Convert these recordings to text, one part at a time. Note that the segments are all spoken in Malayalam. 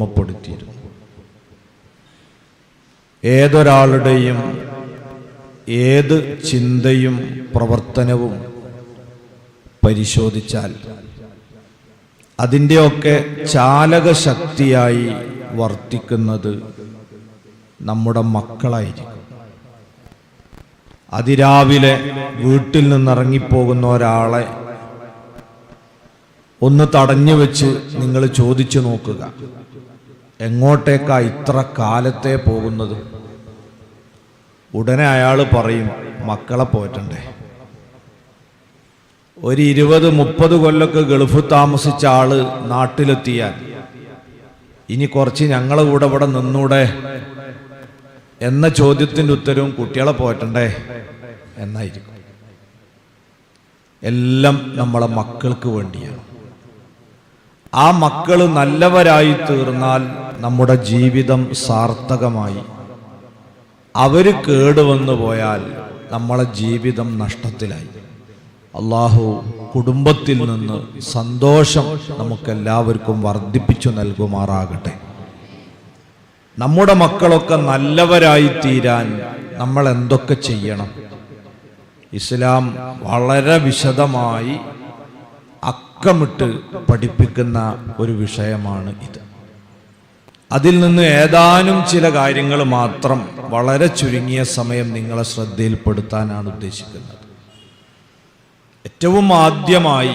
ഓർമ്മപ്പെടുത്തിയിരുന്നു. ഏതൊരാളുടെയും ഏത് ചിന്തയും പ്രവർത്തനവും പരിശോധിച്ചാൽ അതിന്റെയൊക്കെ ചാലകശക്തിയായി വർത്തിക്കുന്നത് നമ്മുടെ മക്കളായിരിക്കും. അതിരാവിലെ വീട്ടിൽ നിന്നിറങ്ങിപ്പോകുന്ന ഒരാളെ ഒന്ന് തടഞ്ഞു വെച്ച് നിങ്ങൾ ചോദിച്ചു നോക്കുക. എങ്ങോട്ടേക്കാ ഇത്ര കാലത്തെ പോകുന്നത്? ഉടനെ അയാൾ പറയും മക്കളെ പോയിട്ടുണ്ടേ ഒരു ഇരുപത് മുപ്പത് കൊല്ലൊക്കെ ഗൾഫ് താമസിച്ച ആൾ നാട്ടിലെത്തിയാൽ ഇനി കുറച്ച് ഞങ്ങളെ കൂടെ ഇവിടെ നിന്നൂടെ എന്ന ചോദ്യത്തിന്റെ ഉത്തരവും കുട്ടികളെ പോയിട്ടുണ്ടേ എന്നായിരിക്കും. എല്ലാം നമ്മളെ മക്കൾക്ക് വേണ്ടിയാണ്. ആ മക്കൾ നല്ലവരായി തീർന്നാൽ നമ്മുടെ ജീവിതം സാർത്ഥകമായി. അവർ കേടുവന്നു പോയാൽ നമ്മളെ ജീവിതം നഷ്ടത്തിലായി. അള്ളാഹു കുടുംബത്തിൽ നിന്ന് സന്തോഷം നമുക്കെല്ലാവർക്കും വർദ്ധിപ്പിച്ചു നൽകുമാറാകട്ടെ. നമ്മുടെ മക്കളൊക്കെ നല്ലവരായി തീരാൻ നമ്മൾ എന്തൊക്കെ ചെയ്യണം? ഇസ്ലാം വളരെ വിശദമായി അക്കമിട്ട് പഠിപ്പിക്കുന്ന ഒരു വിഷയമാണ് ഇത്. അതിൽ നിന്ന് ഏതാനും ചില കാര്യങ്ങൾ മാത്രം വളരെ ചുരുങ്ങിയ സമയം നിങ്ങളെ ശ്രദ്ധയിൽപ്പെടുത്താനാണ് ഉദ്ദേശിക്കുന്നത്. ഏറ്റവും ആദ്യമായി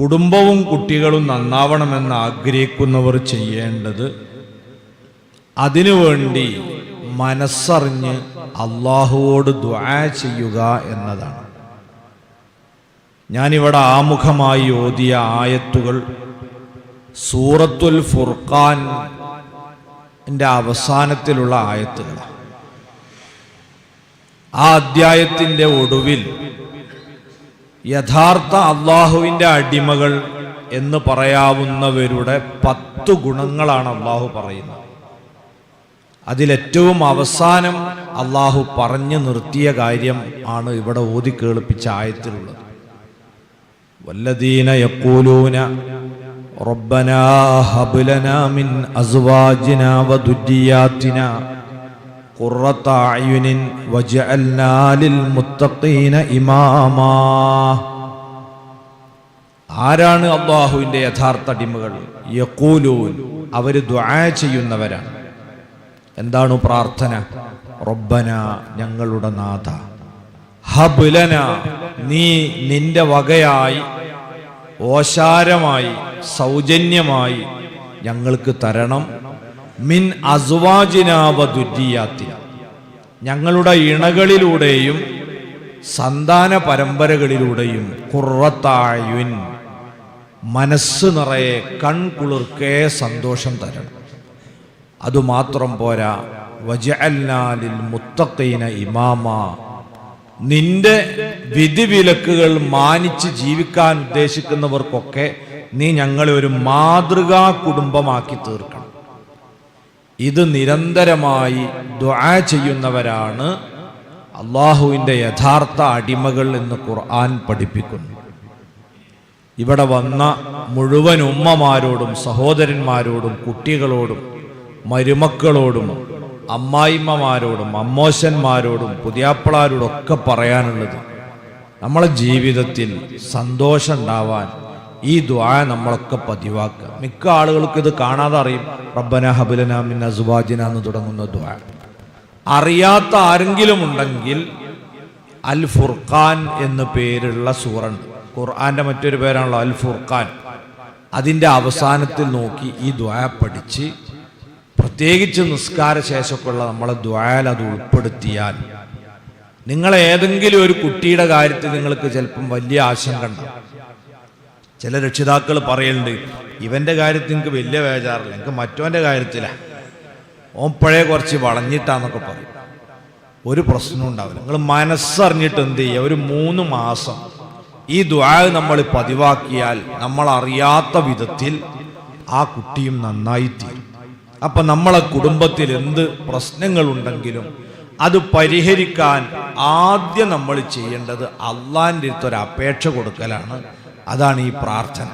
കുടുംബവും കുട്ടികളും നന്നാവണമെന്ന് ആഗ്രഹിക്കുന്നവർ ചെയ്യേണ്ടത് അതിനുവേണ്ടി മനസ്സറിഞ്ഞ് അള്ളാഹുവോട് ദ്വാ ചെയ്യുക എന്നതാണ്. ഞാനിവിടെ ആമുഖമായി ഓതിയ ആയത്തുകൾ സൂറത്തുൽ ഫുർഖാൻ എന്റെ അവസാനത്തിലുള്ള ആയത്തുകൾ ആ അദ്ധ്യായത്തിന്റെ ഒടുവിൽ യഥാർത്ഥ അള്ളാഹുവിന്റെ അടിമകൾ എന്ന് പറയാവുന്നവരുടെ പത്ത് ഗുണങ്ങളാണ് അള്ളാഹു പറയുന്നത്. അതിലേറ്റവും അവസാനം അള്ളാഹു പറഞ്ഞു നിർത്തിയ കാര്യം ആണ് ഇവിടെ ഓതി കേൾപ്പിച്ച ആയത്തിലുള്ളത്. വല്ലദീന യക്കൂലൂന റബ്ബനാ هب لنا മിൻ അസ്വാജിനാ وذرياتنا قرة വജഅൽനാ ലിൽ മുത്തഖീന ഇമാമാ. ആരാണ് അള്ളാഹുവിന്റെ യഥാർത്ഥ അടിമകൾ? യക്കൂലൂൻ അവർ ദുആ ചെയ്യുന്നവരാണ്. എന്താണ് പ്രാർത്ഥന? റബ്ബന ഞങ്ങളുടെ നാഥ. ഹബുലന നീ നിന്റെ വകയായി ഓശാരമായി സൗജന്യമായി ഞങ്ങൾക്ക് തരണം. മിൻ അസുവാജിനാവ ദുര്യാത്തിന ഞങ്ങളുടെ ഇണകളിലൂടെയും സന്താന പരമ്പരകളിലൂടെയും കുറത്തായുൻ. മനസ്സ് നിറയെ കൺകുളിർക്കേ സന്തോഷം തരണം. അതുമാത്രം പോരാ. വജഅൽനാലിൽ മുത്തഖീന ഇമാമ. നിന്റെ വിധിവിലക്കുകൾ മാനിച്ച് ജീവിക്കാൻ ഉദ്ദേശിക്കുന്നവർക്കൊക്കെ നീ ഞങ്ങളെ ഒരു മാതൃകാ കുടുംബമാക്കി തീർക്കണം. ഇത് നിരന്തരമായി ദ്വാ ചെയ്യുന്നവരാണ് അള്ളാഹുവിന്റെ യഥാർത്ഥ അടിമകൾ എന്ന് ഖുർആൻ പഠിപ്പിക്കുന്നു. ഇവിടെ വന്ന മുഴുവൻ ഉമ്മമാരോടും സഹോദരന്മാരോടും കുട്ടികളോടും മരുമക്കളോടും അമ്മായിമ്മമാരോടും അമ്മോശന്മാരോടും പുതിയാപ്പിളാരോടും ഒക്കെ പറയാനുള്ളത് നമ്മളെ ജീവിതത്തിൽ സന്തോഷം ഉണ്ടാവാൻ ഈ ദ്വായ നമ്മളൊക്കെ പതിവാക്കുക. മിക്ക ആളുകൾക്ക് ഇത് കാണാതെ അറിയും. റബ്ബന ഹബുലന മിൻ അസുബാജിന എന്ന് തുടങ്ങുന്ന ദ്വായ അറിയാത്ത ആരെങ്കിലും ഉണ്ടെങ്കിൽ അൽ ഫുർഖാൻ എന്ന് പേരുള്ള സൂറുണ്ട് ഖുർആന്റെ മറ്റൊരു പേരാണല്ലോ അൽ ഫുർഖാൻ അതിന്റെ അവസാനത്തിൽ നോക്കി ഈ ദ്വായ പഠിച്ച് പ്രത്യേകിച്ച് നിസ്കാര ശേഷമൊക്കെയുള്ള നമ്മളെ ദ്വായാൽ അത് ഉൾപ്പെടുത്തിയാൽ നിങ്ങളെ ഏതെങ്കിലും ഒരു കുട്ടിയുടെ കാര്യത്തിൽ നിങ്ങൾക്ക് ചിലപ്പം വലിയ ആശങ്ക ഉണ്ടാവും. ചില രക്ഷിതാക്കൾ പറയലുണ്ട് ഇവന്റെ കാര്യത്തിൽ നിങ്ങൾക്ക് വലിയ വേജാറില്ല നിങ്ങൾക്ക് മറ്റോന്റെ കാര്യത്തിലാണ് ഓൻ പഴയ കുറച്ച് വളഞ്ഞിട്ടാന്നൊക്കെ പറയും. ഒരു പ്രശ്നവും ഉണ്ടാവില്ല. നിങ്ങൾ മനസ്സറിഞ്ഞിട്ട് എന്ത് ചെയ്യുക? ഒരു മൂന്ന് മാസം ഈ ദ്വാ നമ്മൾ പതിവാക്കിയാൽ നമ്മൾ അറിയാത്ത വിധത്തിൽ ആ കുട്ടിയും നന്നായി തീരും അപ്പൊ നമ്മളെ കുടുംബത്തിൽ എന്ത് പ്രശ്നങ്ങളുണ്ടെങ്കിലും അത് പരിഹരിക്കാൻ ആദ്യം നമ്മൾ ചെയ്യേണ്ടത് അള്ളാന്റെ അടുത്ത് ഒരു അപേക്ഷ കൊടുക്കലാണ്. അതാണ് ഈ പ്രാർത്ഥന.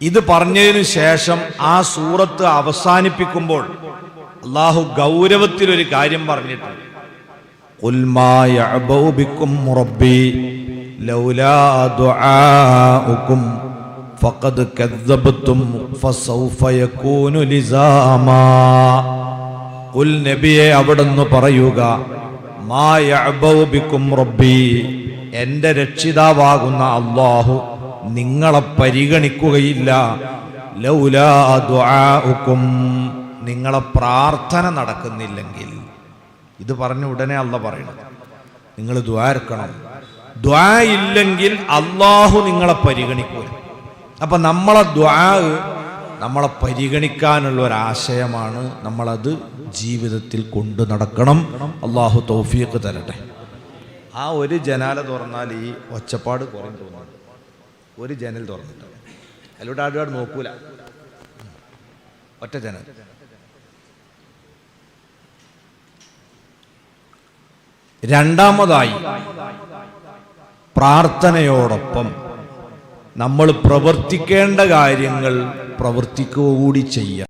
ഇത് പറഞ്ഞതിന് ശേഷം ആ സൂറത്ത് അവസാനിപ്പിക്കുമ്പോൾ അള്ളാഹു ഗൗരവത്തിലൊരു കാര്യം പറഞ്ഞിട്ടുണ്ട്. ഫഖദ് കദ്ദബത്തും ഫസൗഫ യകൂനു ലിസാമാ. കുൽ നബിയെ അവിടുന്ന് പറയുക മാ യഅബൗ ബികും റബ്ബി എന്റെ രക്ഷിതാവാകുന്ന അല്ലാഹു നിങ്ങളെ പരിഗണിക്കുകയില്ല. ലൗലാ ദുആഉക്കും നിങ്ങളെ പ്രാർത്ഥന നടക്കുന്നില്ലെങ്കിൽ. ഇത് പറഞ്ഞ ഉടനെ അല്ല പറയണം നിങ്ങൾ ദ്വാർക്കണം ദ്വാ ഇല്ലെങ്കിൽ അള്ളാഹു നിങ്ങളെ പരിഗണിക്കൂല. അപ്പൊ നമ്മളെ ദ്വാ നമ്മളെ പരിഗണിക്കാനുള്ള ഒരു ഒരാശയമാണ് നമ്മളത് ജീവിതത്തിൽ കൊണ്ടു നടക്കണം. അള്ളാഹു തൗഫീഖ് തരട്ടെ. ആ ഒരു ജനാല തുറന്നാൽ ഈ ഒച്ചപ്പാട് കുറഞ്ഞു തോന്നുന്നു. ഒരു ജനൽ തുറന്നിട്ട്. അതിലൂടെ ആടുപാട് നോക്കൂല. ഒറ്റ ജനൽ. രണ്ടാമതായി പ്രാർത്ഥനയോടൊപ്പം നമ്മൾ പ്രവർത്തിക്കേണ്ട കാര്യങ്ങൾ പ്രവർത്തിക്കുക കൂടി ചെയ്യുക